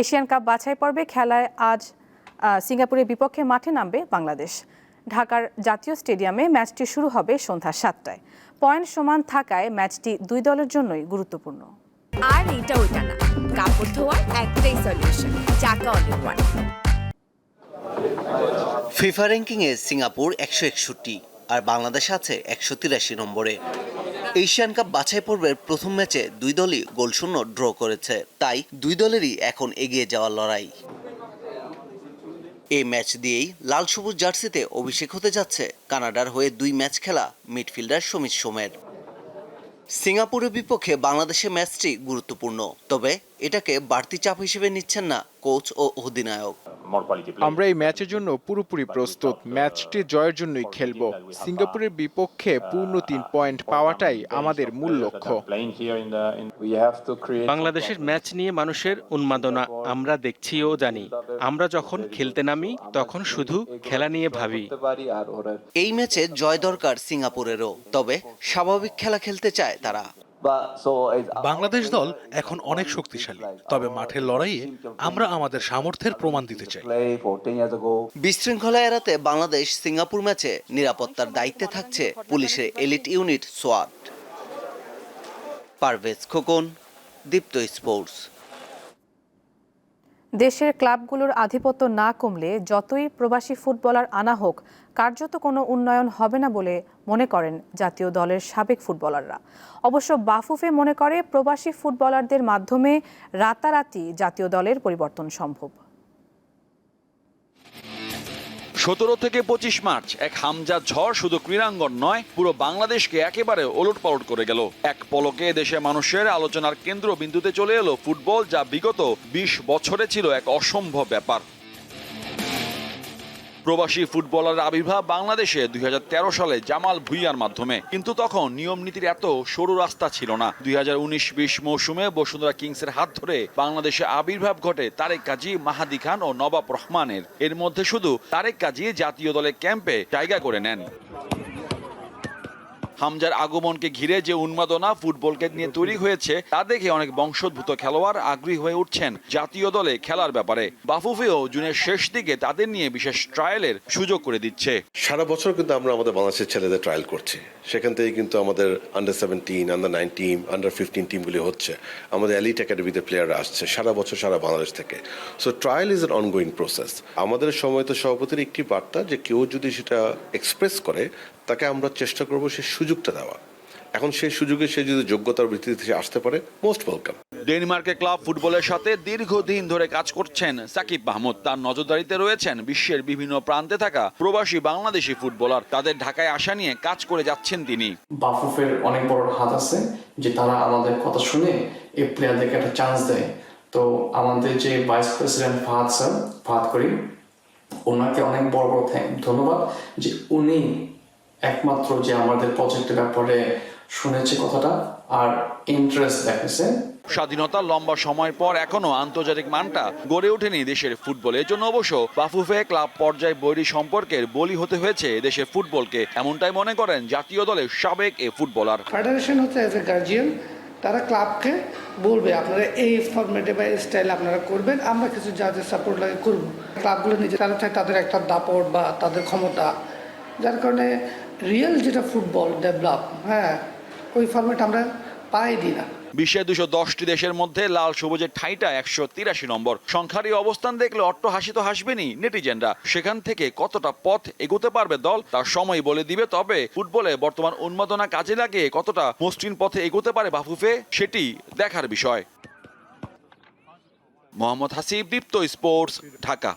Asian cup বাছাই পর্বে খেলায় আজ সিঙ্গাপুরের বিপক্ষে মাঠে নামবে বাংলাদেশ। ঢাকার জাতীয় স্টেডিয়ামে ম্যাচটি শুরু হবে সন্ধ্যা সাতটায়। পয়েন্ট সমান থাকায় ম্যাচটি দুই দলের জন্যই গুরুত্বপূর্ণ। আর এটা ওইটা না। কাপড় ধোয়ার একটাই সলিউশন চাকা অনেক ফিফা র্যাঙ্কিংয়ে সিঙ্গাপুর একশো একষট্টি। আর বাংলাদেশ আছে একশো তিরাশি নম্বরে। এশিয়ান কাপ বাছাই পর্বের প্রথম ম্যাচে দুই দলই গোলশূন্য ড্র করেছে। তাই দুই দলেরই এখন এগিয়ে যাওয়ার লড়াই। এই ম্যাচ দিয়েই লাল সবুজ জার্সিতে অভিষেক হতে যাচ্ছে কানাডার হয়ে দুই ম্যাচ খেলা মিডফিল্ডার সমিত সোমের। সিঙ্গাপুরের বিপক্ষে বাংলাদেশের ম্যাচটি গুরুত্বপূর্ণ, তবে এটাকে বাড়তি চাপ হিসেবে নিচ্ছেন না কোচ ও অধিনায়ক। আমরা এই ম্যাচের জন্য পুরোপুরি প্রস্তুত। ম্যাচটি জয়ের জন্যই খেলব। সিঙ্গাপুরের বিপক্ষে পূর্ণ তিন পয়েন্ট পাওয়াটাই আমাদের মূল লক্ষ্য। বাংলাদেশের ম্যাচ নিয়ে মানুষের উন্মাদনা আমরা দেখছি ও জানি। আমরা যখন খেলতে নামি তখন শুধু খেলা নিয়ে ভাবি। এই ম্যাচে জয় দরকার সিঙ্গাপুরেরও। তবে স্বাভাবিক খেলা খেলতে চায় তারা। বাংলাদেশ দল এখন অনেক শক্তিশালী। তবে মাঠের লড়াইয়ে আমরা আমাদের সামর্থ্যের প্রমাণ দিতে চাই। বিশৃঙ্খলা এড়াতে বাংলাদেশ সিঙ্গাপুর ম্যাচে নিরাপত্তার দায়িত্বে থাকছে পুলিশের এলিট ইউনিট সোয়াট পারভেজ খোকন দীপ্ত স্পোর্টস। দেশের ক্লাবগুলোর আধিপত্য না কমলে যতই প্রবাসী ফুটবলার আনা হোক, কার্যত কোনো উন্নয়ন হবে না বলে মনে করেন জাতীয় দলের সাবেক ফুটবলাররা। অবশ্য বাফুফে মনে করে, প্রবাসী ফুটবলারদের মাধ্যমে রাতারাতি জাতীয় দলের পরিবর্তন সম্ভব। সতেরো থেকে পঁচিশ মার্চ, এক হামজা ঝড় শুধু ক্রীড়াঙ্গন নয়, পুরো বাংলাদেশকে একেবারে ওলট পালট করে গেল। এক পলকে দেশে মানুষের আলোচনার কেন্দ্র বিন্দুতে চলে এলো ফুটবল, যা বিগত বিশ বছরে ছিল এক অসম্ভব ব্যাপার। প্রবাসী ফুটবলার আবির্ভাব বাংলাদেশে দুই হাজার তেরো সালে জামাল ভুইয়ার মাধ্যমে। কিন্তু তখন নিয়ম নীতির এত সরু রাস্তা ছিল না। দুই হাজার উনিশ বিশ মৌসুমে বসুন্ধরা কিংসের হাত ধরে বাংলাদেশে আবির্ভাব ঘটে তারেক কাজী, মাহাদি খান ও নবাব রহমানের। এর মধ্যে শুধু তারেক কাজী জাতীয় দলের ক্যাম্পে জায়গা করে নেন। হামজার আগমনকে ঘিরে যে উন্মাদনা ফুটবলকে নিয়ে তৈরি হয়েছে, তা দেখে অনেক বংশোদ্ভূত খেলোয়াড় আগ্রহী হয়ে উঠছেন জাতীয় দলে খেলার ব্যাপারে। বাফুফেও জুনের শেষ দিকে তাদের নিয়ে বিশেষ ট্রায়ালের সুযোগ করে দিচ্ছে। সারা বছর কিন্তু আমরা আমাদের বাংলাদেশের ছেলেদের ট্রায়াল করছি। সেখান থেকে কিন্তু আমাদের under seventeen under nineteen under fifteen টিমগুলি হচ্ছে। আমাদের এলিট একাডেমিতে প্লেয়াররা আসছে সারা বছর সারা বাংলাদেশ থেকে। So trial is an ongoing process আমাদের সময় তো সভাপতির একটি বার্তা যে কেউ যদি সেটা এক্সপ্রেস করে, তাকে আমরা চেষ্টা করব সেই সুযোগটা দেওয়া। এখন সেই সুযোগে সে যদি যোগ্যতার ভিত্তিতে সে আসতে পারে মোস্ট ওয়েলকাম ডেনমার্কের ক্লাব ফুটবলের সাথে দীর্ঘদিন ধরে কাজ করছেন সাকিব মাহমুদ। তার নজরদারিতে রয়েছেন বিশ্বের বিভিন্ন প্রান্তে থাকা প্রবাসী বাংলাদেশি ফুটবলার। তাদের ঢাকায় আসা নিয়ে কাজ করে যাচ্ছেন তিনি। বাফুফের অনেক বড় হাত আছে যে তারা আমাদের কথা শুনে এই প্লেয়ারদেরকে একটা চান্স দেয়। তো আমাদের যে vice president Fahad sir Fahad Karim ওনাকে অনেক বড় বড় থ্যাংক ধন্যবাদ যে উনি একমাত্র যে আমাদের প্রজেক্টের ব্যাপারে শুনেছে কথাটা আর ইন্টারেস্ট দেখেছে। স্বাধীনতার লম্বা সময় পর এখনও আন্তর্জাতিক মানটা গড়ে ওঠেনি দেশের ফুটবল। এর জন্য অবশ্য বাফুফে ক্লাব পর্যায়ে বৈরী সম্পর্কের বলি হতে হয়েছে দেশের ফুটবলকে। এমনটাই মনে করেন জাতীয় দলের সাবেক এ ফুটবলার। ফেডারেশন হচ্ছে অ্যাজ এ গার্জিয়ান তারা ক্লাবকে বলবে আপনারা এই ফরম্যাটে বা এই স্টাইলে আপনারা করবেন আমরা কিছু যাদের সাপোর্ট লাগে করব। ক্লাবগুলো নিজে তারা চায় তাদের একটা দাপট বা তাদের ক্ষমতা যার কারণে রিয়েল যেটা ফুটবল ডেভেলপ হ্যাঁ ওই ফরম্যাট আমরা পাই দিই না। বিশ্বের দুশো দশটি দেশের মধ্যে লাল সবুজের ঠাঁইটা একশো তিরাশি নম্বর। সংখ্যার অবস্থান দেখলে অট্ট হাসি তো হাসবেনি নেটিজেনরা। সেখান থেকে কতটা পথ এগোতে পারবে দল তার সময় বলে দিবে, তবে ফুটবলে বর্তমান উন্মাদনা কাজে লাগিয়ে কতটা মসৃণ পথে এগোতে পারে বাফুফে, সেটি দেখার বিষয়। মোহাম্মদ হাসিব, দীপ্ত স্পোর্টস, ঢাকা।